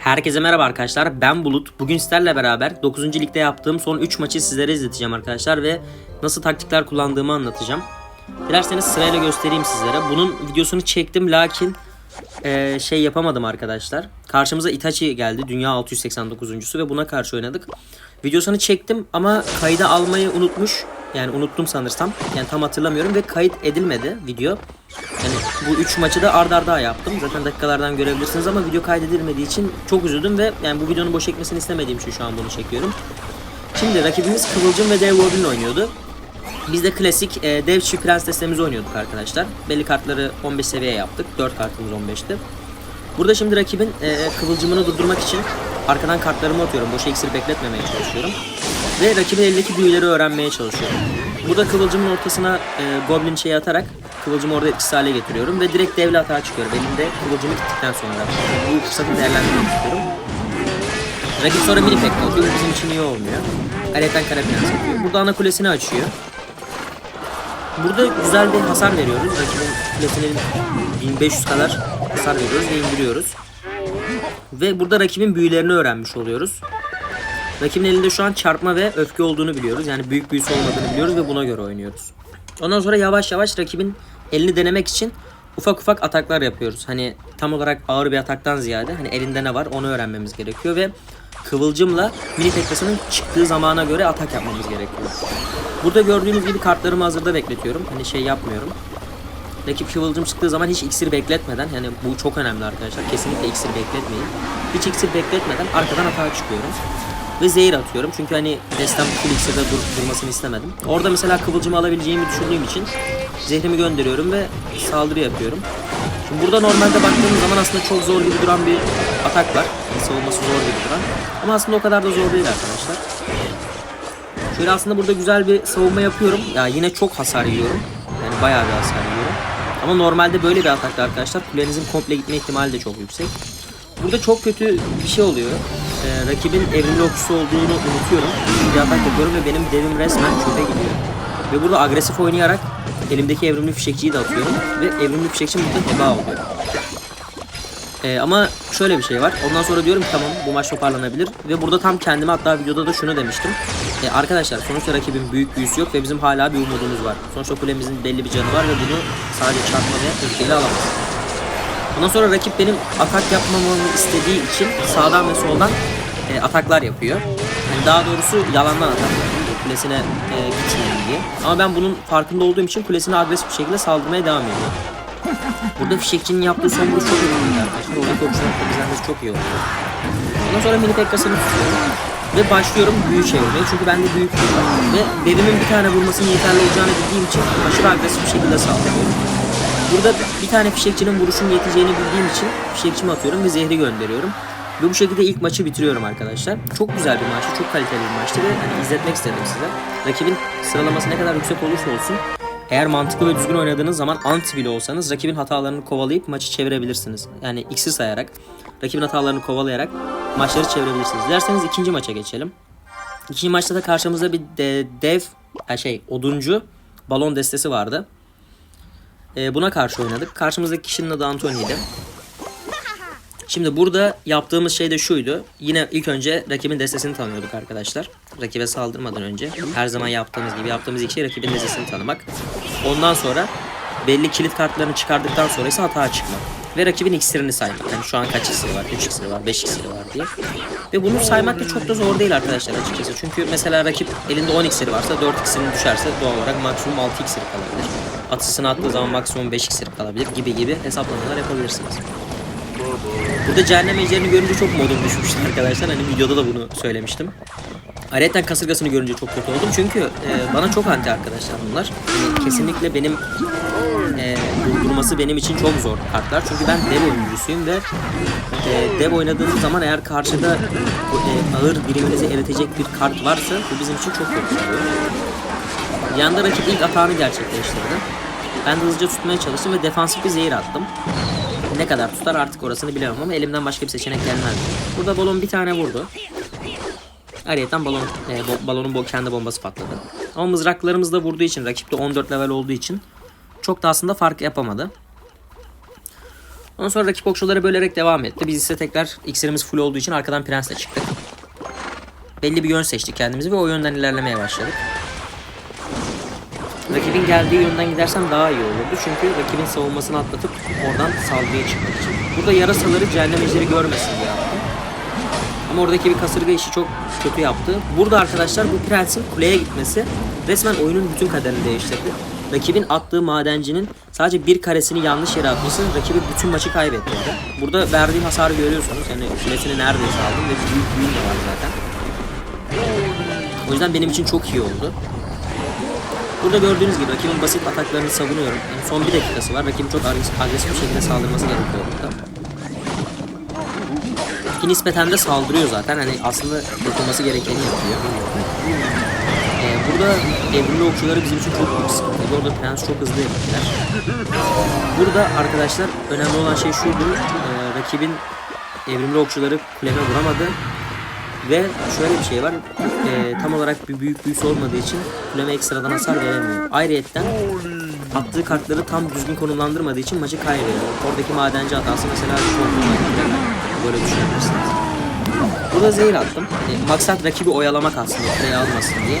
Herkese merhaba arkadaşlar. Ben Bulut. Bugün sizlerle beraber 9. ligde yaptığım son 3 maçı sizlere izleteceğim arkadaşlar ve nasıl taktikler kullandığımı anlatacağım. Dilerseniz sırayla göstereyim sizlere. Bunun videosunu çektim lakin eee, şey yapamadım arkadaşlar. Karşımıza Itachi geldi. Dünya 689. ve buna karşı oynadık. Videosunu çektim ama kayda almayı unutmuş. Yani unuttum sanırsam. Yani tam hatırlamıyorum ve kayıt edilmedi video. Yani bu 3 maçı da ard arda yaptım. Zaten dakikalardan görebilirsiniz ama video kaydedilmediği için çok üzüldüm ve yani bu videonun boş ekmesini istemediğim için şu an bunu çekiyorum. Şimdi rakibimiz Kıvılcım ve Dev Goblin oynuyordu. Biz de klasik e, dev çift prens destemizi oynuyorduk arkadaşlar. Belli kartları 15 seviye yaptık. 4 kartımız 15'ti. Burada şimdi rakibin e, kıvılcımını durdurmak için arkadan kartlarımı atıyorum. Boş iksir bekletmemeye çalışıyorum. Ve rakibin elindeki büyüleri öğrenmeye çalışıyorum. Burada kıvılcımın ortasına e, goblin şeyi atarak kıvılcımı orada etkisiz hale getiriyorum. Ve direkt devli atağa çıkıyorum. Elimde kıvılcımı gittikten sonra. Bu fırsatı değerlendirmek istiyorum. Rakip sonra mini pek atıyor. Bu bizim için iyi olmuyor. Aletten kara prens atıyor. Burada ana kulesini açıyor. Burada güzel bir hasar veriyoruz. Rakibin kulesine 1500 kadar hasar veriyoruz ve indiriyoruz. Ve burada rakibin büyülerini öğrenmiş oluyoruz. Rakibin elinde şu an çarpma ve öfke olduğunu biliyoruz. Yani büyük büyüsü olmadığını biliyoruz ve buna göre oynuyoruz. Ondan sonra yavaş yavaş rakibin elini denemek için ufak ufak ataklar yapıyoruz. Hani tam olarak ağır bir ataktan ziyade hani elinde ne var onu öğrenmemiz gerekiyor ve kıvılcımla mini teklasının çıktığı zamana göre atak yapmamız gerekiyor. Burada gördüğünüz gibi kartlarımı hazırda bekletiyorum. Hani şey yapmıyorum. Rakip kıvılcım çıktığı zaman hiç iksir bekletmeden yani bu çok önemli arkadaşlar. Kesinlikle iksir bekletmeyin. Hiç iksir bekletmeden arkadan atağa çıkıyorum. Ve zehir atıyorum. Çünkü hani destem full iksirde dur- durmasını istemedim. Orada mesela kıvılcımı alabileceğimi düşündüğüm için zehrimi gönderiyorum ve saldırı yapıyorum. Şimdi burada normalde baktığımız zaman aslında çok zor gibi duran bir atak var. Savunması zor gibi duran. Ama aslında o kadar da zor değil arkadaşlar. Şöyle aslında burada güzel bir savunma yapıyorum. Ya yine çok hasar yiyorum. Yani bayağı bir hasar yiyorum. Ama normalde böyle bir atakta arkadaşlar kulenizin komple gitme ihtimali de çok yüksek. Burada çok kötü bir şey oluyor. Ee, rakibin evrimli okçusu olduğunu unutuyorum. Bir atak yapıyorum ve benim devim resmen çöpe gidiyor. Ve burada agresif oynayarak elimdeki evrimli fişekçiyi de atıyorum. Ve evrimli fişekçi burada heba oluyor. Ee, ama şöyle bir şey var. Ondan sonra diyorum ki tamam bu maç toparlanabilir. Ve burada tam kendime hatta videoda da şunu demiştim. Ee, arkadaşlar sonuçta rakibin büyük büyüsü yok ve bizim hala bir umudumuz var. Sonuçta kulemizin belli bir canı var ve bunu sadece çarpma ve öfkeyle alamaz. Ondan sonra rakip benim atak yapmamamı istediği için sağdan ve soldan e, ataklar yapıyor. Yani daha doğrusu yalandan atak yapıyor. Kulesine e, gitmeyin diye. Ama ben bunun farkında olduğum için kulesine agresif bir şekilde saldırmaya devam ediyorum. Burada fişekçinin yaptığı son vuruş çok önemli arkadaşlar. Oradaki temizlenmesi çok iyi oldu. Ondan sonra mini pekkasını tutuyorum. Ve başlıyorum büyü çevirmeye. Çünkü bende büyük büyü var. Ve devimin bir tane vurmasının yeterli olacağını bildiğim için aşırı agresif bir şekilde saldırıyorum. Burada bir tane fişekçinin vuruşun yeteceğini bildiğim için fişekçimi atıyorum ve zehri gönderiyorum. Ve bu şekilde ilk maçı bitiriyorum arkadaşlar. Çok güzel bir maçtı, çok kaliteli bir maçtı ve hani izletmek istedim size. Rakibin sıralaması ne kadar yüksek olursa olsun eğer mantıklı ve düzgün oynadığınız zaman anti bile olsanız rakibin hatalarını kovalayıp maçı çevirebilirsiniz. Yani iksir sayarak, rakibin hatalarını kovalayarak maçları çevirebilirsiniz. Dilerseniz ikinci maça geçelim. İkinci maçta da karşımızda bir de, dev, şey oduncu balon destesi vardı. Ee, buna karşı oynadık. Karşımızdaki kişinin adı Anthony'ydi. Şimdi burada yaptığımız şey de şuydu. Yine ilk önce rakibin destesini tanıyorduk arkadaşlar. Rakibe saldırmadan önce her zaman yaptığımız gibi yaptığımız ilk şey rakibin destesini tanımak. Ondan sonra belli kilit kartlarını çıkardıktan sonra ise hata çıkmak. Ve rakibin iksirini saymak. Yani şu an kaç iksiri var? 3 iksiri var, 5 iksiri var diye. Ve bunu saymak da çok da zor değil arkadaşlar açıkçası. Çünkü mesela rakip elinde 10 iksiri varsa 4 iksirini düşerse doğal olarak maksimum 6 iksiri kalabilir. Atısını attığı zaman maksimum 5 iksiri kalabilir gibi gibi hesaplamalar yapabilirsiniz. Burada cehennem ejderini görünce çok modum düşmüştü arkadaşlar. Hani videoda da bunu söylemiştim. Ayrıca kasırgasını görünce çok kötü oldum. Çünkü e, bana çok anti arkadaşlar bunlar. Yani kesinlikle benim e, durdurması benim için çok zor kartlar. Çünkü ben dev oyuncusuyum ve e, dev oynadığınız zaman eğer karşıda e, ağır biriminizi eritecek bir kart varsa bu bizim için çok kötü oluyor. Yanında rakip ilk atağını gerçekleştirdi. Ben de hızlıca tutmaya çalıştım ve defansif bir zehir attım. Ne kadar tutar artık orasını bilemem ama elimden başka bir seçenek gelmez. Burada balon bir tane vurdu. Ayrıca balon, e, bo- balonun bo kendi bombası patladı. Ama mızraklarımız da vurduğu için, rakip de 14 level olduğu için çok da aslında fark yapamadı. Ondan sonra rakip okçuları bölerek devam etti. Biz ise tekrar iksirimiz full olduğu için arkadan prensle çıktık. Belli bir yön seçtik kendimizi ve o yönden ilerlemeye başladık. Rakibin geldiği yönden gidersem daha iyi olurdu. Çünkü rakibin savunmasını atlatıp oradan saldırıya çıkmak için. Burada yarasaları cehennem ejderi görmesin diye yaptım. Ama oradaki bir kasırga işi çok kötü yaptı. Burada arkadaşlar bu prensin kuleye gitmesi resmen oyunun bütün kaderini değiştirdi. Rakibin attığı madencinin sadece bir karesini yanlış yere atması rakibi bütün maçı kaybettirdi. Burada verdiğim hasarı görüyorsunuz. Yani kulesini neredeyse aldım ve büyük büyük de var zaten. O yüzden benim için çok iyi oldu. Burada gördüğünüz gibi rakibin basit ataklarını savunuyorum. Yani son bir dakikası var. Rakibin çok agresif, bir şekilde saldırması gerekiyor burada. Ki nispeten de saldırıyor zaten. Hani aslında yapılması gerekeni yapıyor. Ee, burada evrimli okçuları bizim için çok büyük sıkıntıydı. Orada prens çok hızlı yaptılar. Burada arkadaşlar önemli olan şey şuydu. Ee, rakibin evrimli okçuları kuleme vuramadı. Ve şöyle bir şey var. Ee, tam olarak bir büyük büyüsü olmadığı için kuleme ekstradan hasar veremiyor. Ayrıyetten attığı kartları tam düzgün konumlandırmadığı için maçı kaybediyor. Oradaki madenci hatası mesela kontrol Böyle düşünebilirsiniz. Burada zehir attım. E, maksat rakibi oyalamak aslında kuleyi almasın diye.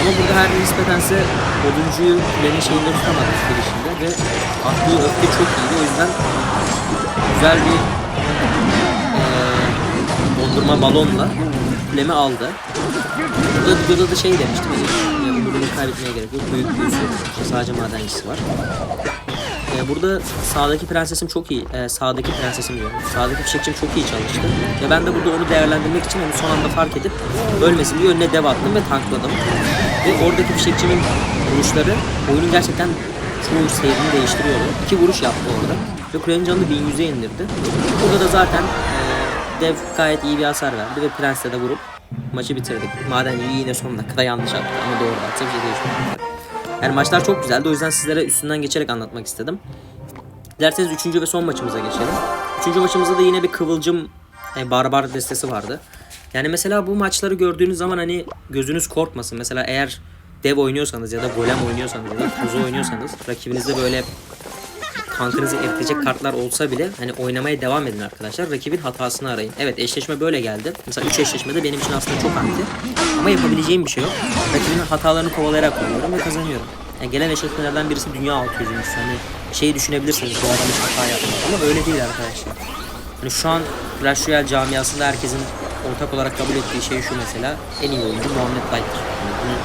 Ama burada her nispetense oduncuyu kulenin şeyinde tutamadı girişinde ve attığı öfke çok iyiydi. O yüzden güzel bir e, dondurma balonla kulemi aldı. Burada da şey demiştim. Hani, ya, bunu kaybetmeye gerek yok. Büyük büyüsü. İşte sadece madencisi var. Ee, burada sağdaki prensesim çok iyi. Ee, sağdaki prensesim diyorum. Sağdaki fişekçim çok iyi çalıştı. Ve ben de burada onu değerlendirmek için onu son anda fark edip ölmesin diye önüne dev attım ve tankladım. Ve oradaki fişekçimin vuruşları oyunun gerçekten çoğu seyrini değiştiriyordu. İki vuruş yaptı orada. Ve kulenin canını 1100'e indirdi. Burada da zaten e, dev gayet iyi bir hasar verdi ve prensle de vurup maçı bitirdik. Madenci yine son dakikada yanlış attı ama doğru atsa bir şey. Yani maçlar çok güzeldi. O yüzden sizlere üstünden geçerek anlatmak istedim. Dilerseniz üçüncü ve son maçımıza geçelim. Üçüncü maçımızda da yine bir kıvılcım e, barbar destesi vardı. Yani mesela bu maçları gördüğünüz zaman hani gözünüz korkmasın. Mesela eğer dev oynuyorsanız ya da golem oynuyorsanız ya da kuzu oynuyorsanız rakibinizde böyle tankınızı eritecek kartlar olsa bile hani oynamaya devam edin arkadaşlar. Rakibin hatasını arayın. Evet eşleşme böyle geldi. Mesela 3 eşleşmede benim için aslında çok anti. Ama yapabileceğim bir şey yok. Rakibin hatalarını kovalayarak oynuyorum ve kazanıyorum. Yani gelen eşleşmelerden birisi dünya 600'üncüsü. Hani şeyi düşünebilirsiniz bu adam hiç hata yapmıyor. Ama öyle değil arkadaşlar. Hani şu an Clash Royale camiasında herkesin ortak olarak kabul ettiği şey şu mesela. En iyi oyuncu Muhammed Light'tir. Yani bunu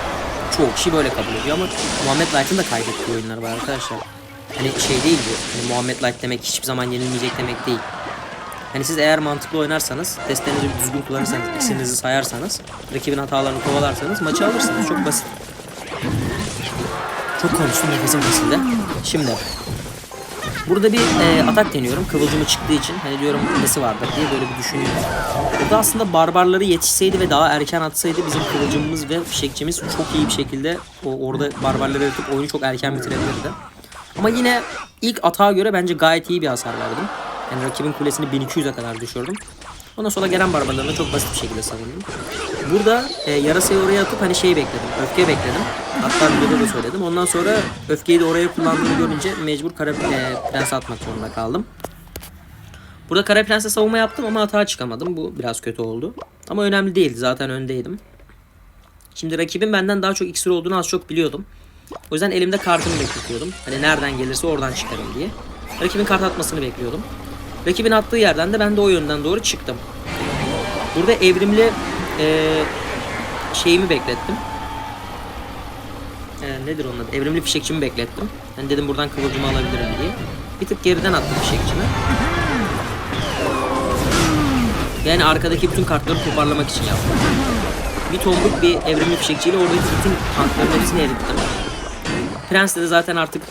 çoğu kişi böyle kabul ediyor ama Muhammed Light'ın da kaybettiği oyunlar var arkadaşlar. Hani şey değil bu. Hani Muhammed Light demek hiçbir zaman yenilmeyecek demek değil. Hani siz eğer mantıklı oynarsanız, destenizi düzgün kullanırsanız, iksirinizi sayarsanız, rakibin hatalarını kovalarsanız maçı alırsınız. Çok basit. Çok konuştum nefesim kesildi. Şimdi Burada bir e, atak deniyorum. Kıvılcımı çıktığı için hani diyorum nesi vardır diye böyle bir düşünüyorum. Burada aslında barbarları yetişseydi ve daha erken atsaydı bizim kıvılcımımız ve fişekçimiz çok iyi bir şekilde o orada barbarları yatıp oyunu çok erken bitirebilirdi. Ama yine ilk atağa göre bence gayet iyi bir hasar verdim. Yani rakibin kulesini 1200'e kadar düşürdüm. Ondan sonra gelen barbarlarını çok basit bir şekilde savundum. Burada e, yarasayı oraya atıp hani şey bekledim. Öfke bekledim. Hatta videoda da söyledim. Ondan sonra öfkeyi de oraya kullandığını görünce mecbur kara e, prense atmak zorunda kaldım. Burada kara prense savunma yaptım ama hata çıkamadım. Bu biraz kötü oldu. Ama önemli değildi. Zaten öndeydim. Şimdi rakibin benden daha çok iksir olduğunu az çok biliyordum. O yüzden elimde kartını bekletiyordum. Hani nereden gelirse oradan çıkarım diye. Rakibin kart atmasını bekliyordum. Rakibin attığı yerden de ben de o yönden doğru çıktım. Burada evrimli e, şeyimi beklettim. E, nedir onun adı? Evrimli fişekçimi beklettim. Yani dedim buradan kıvılcımı alabilirim diye. Bir tık geriden attım fişekçimi. Yani arkadaki bütün kartları toparlamak için yaptım. Bir tombuk bir evrimli fişekçiyle oradaki bütün tankların hepsini erittim. Prens de zaten artık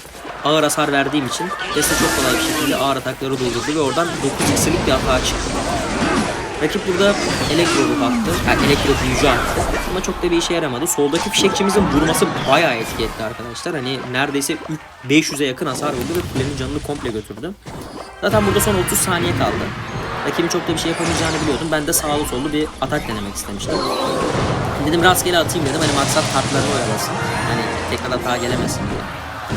ağır hasar verdiğim için Deste çok kolay bir şekilde ağır atakları doldurdu ve oradan 9 x'lik bir hata çıktı. Rakip burada elektro ruh attı. Yani elektro büyücü attı. Ama çok da bir işe yaramadı. Soldaki fişekçimizin vurması bayağı etki arkadaşlar. Hani neredeyse 500'e yakın hasar vurdu ve kulenin canını komple götürdü. Zaten burada son 30 saniye kaldı. Rakibin çok da bir şey yapamayacağını biliyordum. Ben de sağlı sollu bir atak denemek istemiştim. Dedim rastgele atayım dedim. Hani maksat kartlarını oyalasın. Hani tekrar hata gelemesin diye.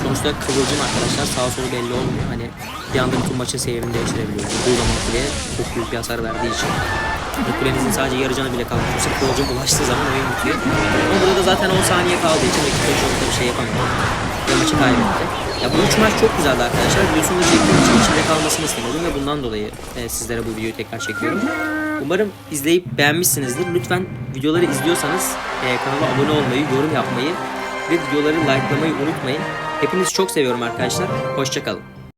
Sonuçta kıvılcım arkadaşlar sağa solu belli olmuyor. Hani bir anda bütün maçın seyrini değiştirebiliyor. Zaman kuleye çok büyük bir hasar verdiği için. Kulenizin sadece yarı bile kalmış. Yoksa kıvılcım ulaştığı zaman oyun bitiyor. Ama burada da zaten 10 saniye kaldığı için rakip çok da bir şey yapamadı. Ve maçı kaybetti. Ya bu üç maç çok güzeldi arkadaşlar. Videosunu çektiğim için içinde kalmasını istemiyordum ve bundan dolayı e, sizlere bu videoyu tekrar çekiyorum. Umarım izleyip beğenmişsinizdir. Lütfen videoları izliyorsanız e, kanala abone olmayı, yorum yapmayı ve videoları likelamayı unutmayın. Hepinizi çok seviyorum arkadaşlar. Hoşçakalın.